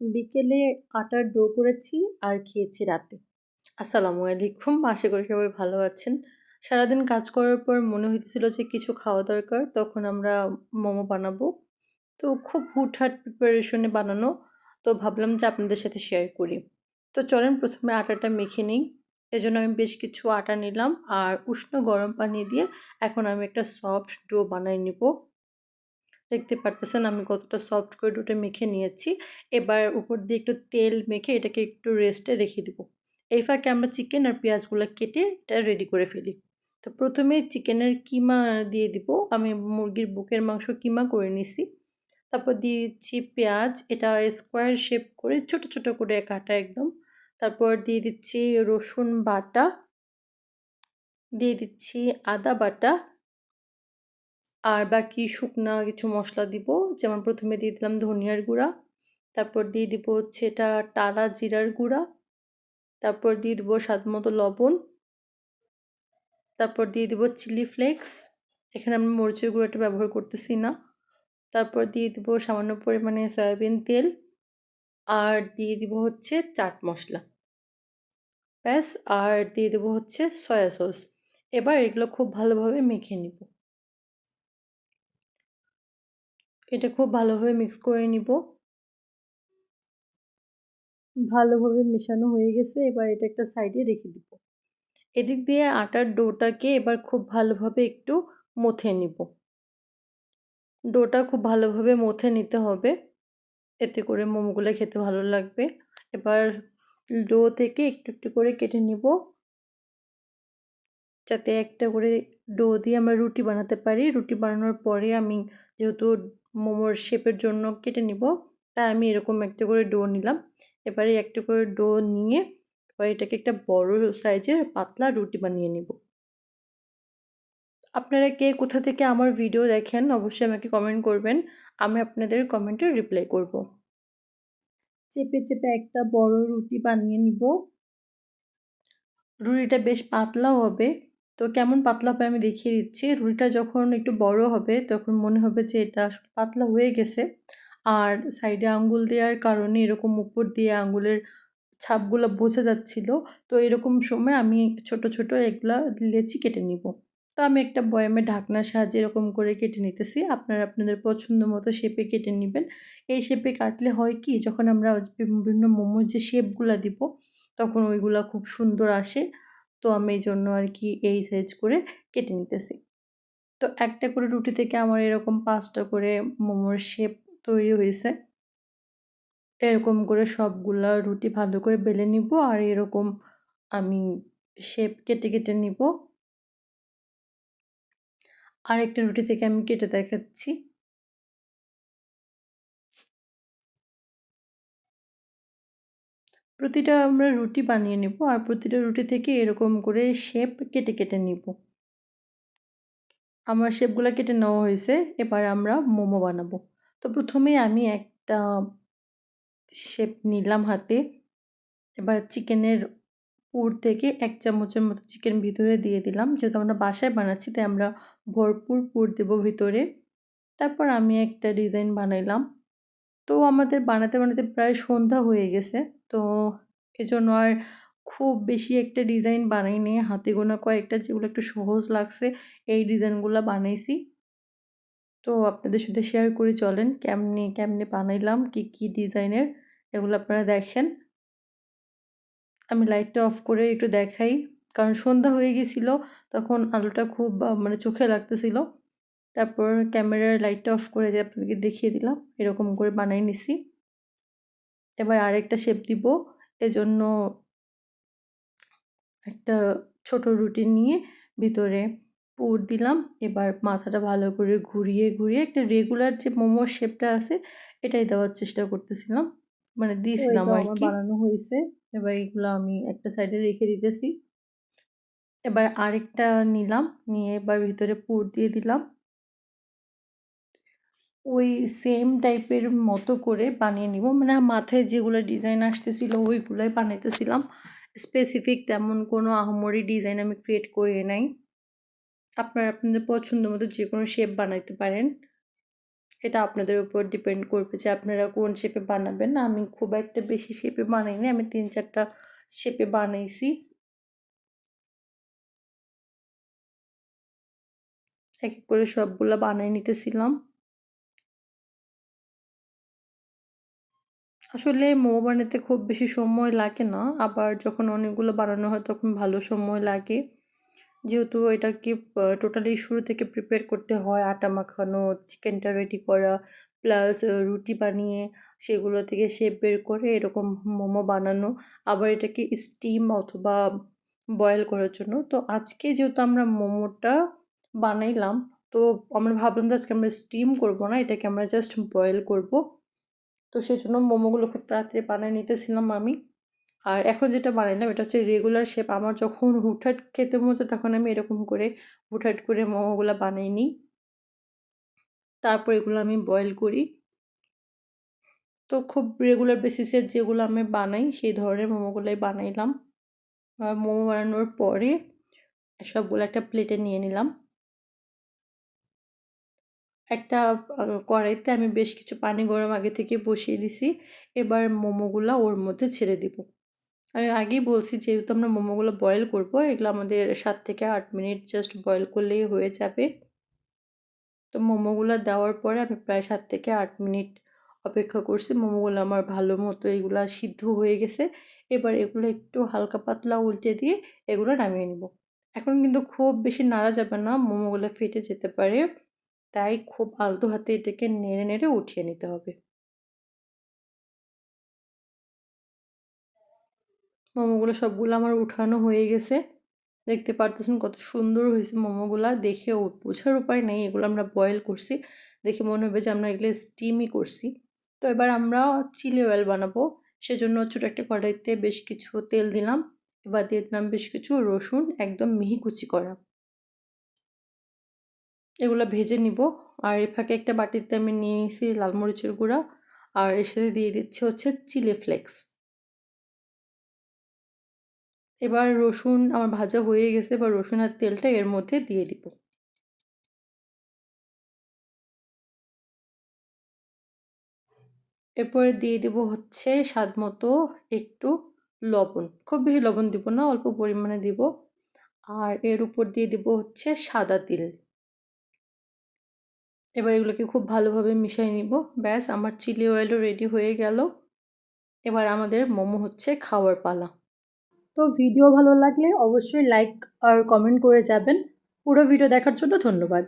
বিকেলে আটার ডো করেছি আর খেয়েছি রাতে। আসসালামু আলাইকুম, আশা করি সবাই ভালো আছেন। সারাদিন কাজ করার পর মনে হইতেছিল যে কিছু খাওয়া দরকার, তখন আমরা মোমো বানাবো। তো খুব হুটহাট প্রিপারেশনে বানানো, তো ভাবলাম যে আপনাদের সাথে শেয়ার করি। তো চলেন প্রথমে আটাটা মেখে নিই। এজন্য আমি বেশ কিছু আটা নিলাম আর উষ্ণ গরম পানি দিয়ে এখন আমি একটা সফট ডো বানাই নিব। দেখতে পারতেছেন আমি কতটা সফট করে ডোটা মেখে নিয়েছি। এবার উপর দিয়ে একটু তেল মেখে এটাকে একটু রেস্টে রেখে দিব। এই ফাঁকে আমরা চিকেন আর পেঁয়াজগুলো কেটে এটা রেডি করে ফেলি। তো প্রথমে চিকেনের কিমা দিয়ে দিব। আমি মুরগির বুকের মাংস কিমা করে নিছি। তারপর দিয়ে দিচ্ছি পেঁয়াজ। এটা স্কোয়ার শেপ করে ছোট ছোট করে কাটা একদম। তারপর দিয়ে দিচ্ছি রসুন বাটা। দিয়ে দিচ্ছি আদা বাটা। আর বাকি শুকনা কিছু মশলা দিব। যেমন প্রথমে দিয়ে দিলাম ধনিয়ার গুঁড়া, তারপর দিয়ে দিব হচ্ছে এটা টালা জিরার গুঁড়া, তারপর দিয়ে দিব স্বাদ মতো লবণ, তারপর দিয়ে দিব চিলি ফ্লেক্স। এখানে আমি মরিচের গুঁড়োটা ব্যবহার করতেছি না। তারপর দিয়ে দিব সামান্য পরিমাণে সয়াবিন তেল আর দিয়ে দিব হচ্ছে চাট মশলা। ব্যাস, আর দিয়ে দেবো হচ্ছে সয়া সস। এবার এগুলো খুব ভালোভাবে মেখে নিব। এটা খুব ভালোভাবে মিক্স করে নিব। ভালোভাবে মেশানো হয়ে গেছে, এবার এটা একটা সাইডে রেখে দিব। এদিক দিয়ে আটার ডোটাকে এবার খুব ভালোভাবে একটু মথে নিব। ডোটা খুব ভালোভাবে মথে নিতে হবে, এতে করে মোমোগুলো খেতে ভালো লাগবে। এবার ডো থেকে একটু একটু করে কেটে নিব। যাতে একটা করে ডো দিয়ে আমরা রুটি বানাতে পারি। রুটি বানানোর পরে আমি যেহেতু মোমোর শেপের জন্য কেটে নিব। তাই আমি এরকম একটা করে ডো নিলাম। এবারে একটা করে ডো নিয়ে এবার এটাকে একটা বড় সাইজের পাতলা রুটি বানিয়ে নিব। আপনারা কে কোথা থেকে আমার ভিডিও দেখেন অবশ্যই আমাকে কমেন্ট করবেন। আমি আপনাদের কমেন্টে রিপ্লাই করব। চেপে চেপে একটা বড় রুটি বানিয়ে নিব। রুটিটা বেশ পাতলাও হবে। তো কেমন পাতলা হবে আমি দেখিয়ে দিচ্ছি। রুটিটা যখন একটু বড় হবে তখন মনে হবে যে এটা পাতলা হয়ে গেছে। আর সাইডে আঙ্গুল দেওয়ার কারণে এরকম উপর দিয়ে আঙ্গুলের ছাপগুলো বোঝা যাচ্ছিল। তো এরকম সময় আমি ছোট ছোট এগুলা লেচি কেটে নিব। তো আমি একটা বয়ামে ঢাকনার সাহায্যে এরকম করে কেটে নিতেছি। আপনারা আপনাদের পছন্দ মতো শেপে কেটে নেবেন। এই শেপে কাটলে হয় কি? যখন আমরা বিভিন্ন মোমোর যে শেপগুলো দিব, তখন ওইগুলো খুব সুন্দর আসে। তো আমি এই জন্য আর কি এই সাইজ করে কেটে নিতেছি। তো একটা করে রুটি থেকে আমার এরকম পাঁচটা করে মোমোর শেপ তৈরি হয়েছে। এরকম করে সবগুলা রুটি ভালো করে বেলে নিব আর এরকম আমি শেপ কেটে কেটে নিব। আর একটা রুটি থেকে আমি কেটে দেখাচ্ছি। প্রতিটা আমরা রুটি বানিয়ে নেব আর প্রতিটা রুটি থেকে এরকম করে শেপ কেটে কেটে নিব। আমার শেপগুলো কেটে নেওয়া হয়েছে, এবার আমরা মোমো বানাবো। তো প্রথমে আমি একটা শেপ নিলাম হাতে, এবার চিকেনের পুর থেকে এক চামচের মতো চিকেন ভিতরে দিয়ে দিলাম। যেহেতু আমরা বাসায় বানাচ্ছি, তাই আমরা ভরপুর পুর দেব ভিতরে। তারপর আমি একটা ডিজাইন বানাইলাম। তো আমাদের বানাতে বানাতে প্রায় সন্ধ্যা হয়ে গেছে। তো এজন্য আর খুব বেশি একটা ডিজাইন বানাইনি। হাতে গোনা কয়েকটা যেগুলো একটু সহজ লাগছে, এই ডিজাইনগুলো বানাইছি। তো আপনাদের সাথে শেয়ার করে, চলেন কেমনি কেমনি বানাইলাম, কি কি ডিজাইনের, এগুলো আপনারা দেখেন। আমি লাইটটা অফ করে একটু দেখাই। কারণ সন্ধ্যা হয়ে গেছিল, তখন আলোটা খুব মানে চোখে লাগতেছিল। তারপর ক্যামেরার লাইটটা অফ করে যে আপনাদেরকে দেখিয়ে দিলাম, এরকম করে বানাই নিছি। এবার আরেকটা শেপ দিব। এজন্য একটা ছোট রুটি নিয়ে ভিতরে পুর দিলাম। এবার মাথাটা ভালো করে ঘুরিয়ে ঘুরিয়ে একটা রেগুলার যে মোমোর শেপটা আছে এটাই দেওয়ার চেষ্টা করতেছিলাম। মানে দিয়েছিলাম আর কি। বানানো হয়েছে এবার এগুলো আমি একটা সাইডে রেখে দিতেছি। এবার আরেকটা নিলাম। নিয়ে এবার ভিতরে পুর দিয়ে দিলাম। ওই সেম টাইপের মতো করে বানিয়ে নিব। মানে মাথায় যেগুলো ডিজাইন আসতেছিল, ওইগুলোই বানাইতেছিলাম। স্পেসিফিক তেমন কোনো আহমরি ডিজাইন আমি ক্রিয়েট করে নাই। আপনারা আপনাদের পছন্দ মতো যে কোনো শেপ বানাইতে পারেন। এটা আপনাদের উপর ডিপেন্ড করবে যে আপনারা কোন শেপে বানাবেন। আমি খুব একটা বেশি শেপে বানাইনি আমি তিন চারটা শেপে বানাইছি। এক এক করে সবগুলো বানিয়ে নিতেছিলাম। আসলে মোমো বানাতে খুব বেশি সময় লাগে না। আবার যখন অনেকগুলো বানানো হয় তখন ভালো সময় লাগে। যেহেতু এটাকে টোটালি শুরু থেকে প্রিপেয়ার করতে হয়। আটা মাখানো চিকেনটা রেডি করা প্লাস রুটি বানিয়ে সেগুলো থেকে শেপ বের করে এরকম মোমো বানানো। আবার এটাকে স্টিম অথবা বয়েল করার জন্য। তো আজকে যেহেতু আমরা মোমোটা বানাইলাম, তো আমরা ভাবলাম যে আজকে আমরা স্টিম করব না। এটাকে আমরা জাস্ট বয়েল করব। তো সেই জন্য মোমোগুলো খুব তাড়াতাড়ি বানিয়ে নিতেছিলাম আমি। আর এখন যেটা বানাইলাম এটা হচ্ছে রেগুলার শেপ আমার যখন হুটহাট খেতে মজা তখন আমি এরকম করে হুটহাট করে মোমোগুলো বানিয়ে নিই। তারপর এগুলো আমি বয়েল করি। তো খুব রেগুলার বেসিসের যেগুলো আমি বানাই, সেই ধরনের মোমোগুলোই বানাইলাম। মোমো বানানোর পরে সবগুলো একটা প্লেটে নিয়ে নিলাম। একটা কড়াইতে আমি বেশ কিছু পানি গরম আগে থেকে বসিয়ে দিছি। এবার মোমোগুলো ওর মধ্যে ছেড়ে দিব। আমি আগেই বলছি যেহেতু আমরা মোমোগুলো বয়েল করব, এগুলো আমাদের সাত থেকে আট মিনিট জাস্ট বয়েল করলেই হয়ে যাবে। তো মোমোগুলো দেওয়ার পরে আমি প্রায় সাত থেকে আট মিনিট অপেক্ষা করছি। মোমোগুলো আমার ভালো মতো এগুলো সিদ্ধ হয়ে গেছে। এবার এগুলো একটু হালকা পাতলা উল্টে দিয়ে এগুলো নামিয়ে নিব। এখন কিন্তু খুব বেশি নাড়া যাবে না, মোমোগুলো ফেটে যেতে পারে। তাই খুব আলতো হাতে এটাকে নেড়ে নেড়ে উঠিয়ে নিতে হবে। মোমোগুলো সবগুলো আমার উঠানো হয়ে গেছে। দেখতে পারতেছেন কত সুন্দর হয়েছে মোমোগুলা। দেখে বোঝার উপায় নেই, এগুলো আমরা বয়েল করছি। দেখে মনে হবে যে আমরা এগুলো স্টিমই করছি। তো এবার আমরা চিলি অয়েল বানাবো। সেজন্য ছোটো একটা কড়াইতে বেশ কিছু তেল দিলাম। এবার দিয়ে দিলাম বেশ কিছু রসুন, একদম মিহি কুচি করা। এগুলো ভেজে নিব। আর এ ফাঁকে একটা বাটিতে আমি নিয়ে নিয়েছি লাল মরিচের গুঁড়া। আর এর সাথে দিয়ে দিচ্ছে হচ্ছে চিলি ফ্লেক্স। এবার রসুন আমার ভাজা হয়ে গেছে, এবার রসুন আর তেলটা এর মধ্যে দিয়ে দিব। এরপরে দিয়ে দেব হচ্ছে স্বাদ মতো একটু লবণ। খুব বেশি লবণ দিব না, অল্প পরিমাণে দিব। আর এর উপর দিয়ে দিব হচ্ছে সাদা তিল। এবার এগুলোকে খুব ভালোভাবে মিশিয়ে নিব। ব্যাস, আমার চিলি অয়েলও রেডি হয়ে গেল। এবার আমাদের মোমো হচ্ছে খাওয়ার পালা। তো ভিডিও ভালো লাগলে অবশ্যই লাইক আর কমেন্ট করে যাবেন। পুরো ভিডিও দেখার জন্য ধন্যবাদ।